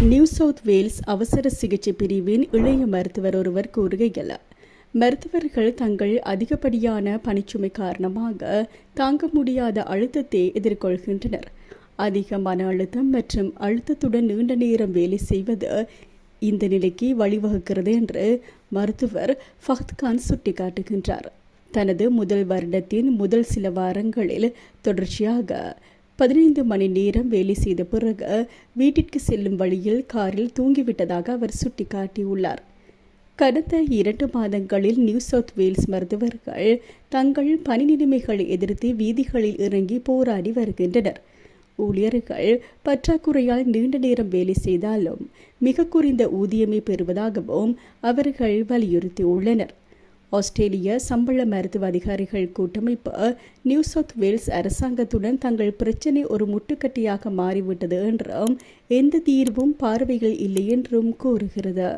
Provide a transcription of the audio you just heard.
New south Wales அவசர சிகிச்சை பிரிவின் இளைய மருத்துவர் ஒருவர் கூறுகையில் மருத்துவர்கள் தங்கள் அதிகப்படியான பணிச்சுமை காரணமாக தாங்க முடியாத அழுத்தத்தை எதிர்கொள்கின்றனர். அதிக மன அழுத்தம் மற்றும் அழுத்தத்துடன் நீண்ட நேரம் வேலை செய்வது இந்த நிலைக்கு வழிவகுக்கிறது என்று மருத்துவர் ஃபஹத்கான் சுட்டிக்காட்டுகின்றார். தனது முதல் வருடத்தின் முதல் சில வாரங்களில் தொடர்ச்சியாக பதினைந்து மணி நேரம் வேலை செய்த பிறகு வீட்டிற்கு செல்லும் வழியில் காரில் தூங்கிவிட்டதாக அவர் சுட்டிக்காட்டியுள்ளார். கடந்த இரண்டு மாதங்களில் நியூ சவுத் வேல்ஸ் மருத்துவர்கள் தங்கள் பணி நிலைமைகளை எதிர்த்து வீதிகளில் இறங்கி போராடி வருகின்றனர். ஊழியர்கள் பற்றாக்குறையால் நீண்ட நேரம் வேலை செய்தாலும் மிக குறைந்த ஊதியமே பெறுவதாகவும் அவர்கள் வலியுறுத்தியுள்ளனர். ஆஸ்திரேலிய சம்பள மருத்துவ அதிகாரிகள் கூட்டமைப்பு நியூ சவுத் வேல்ஸ் அரசாங்கத்துடன் தங்கள் பிரச்சினை ஒரு முட்டுக்கட்டையாக மாறிவிட்டது என்றும் எந்த தீர்வும் பார்வைகள் இல்லை என்றும் கூறுகிறது.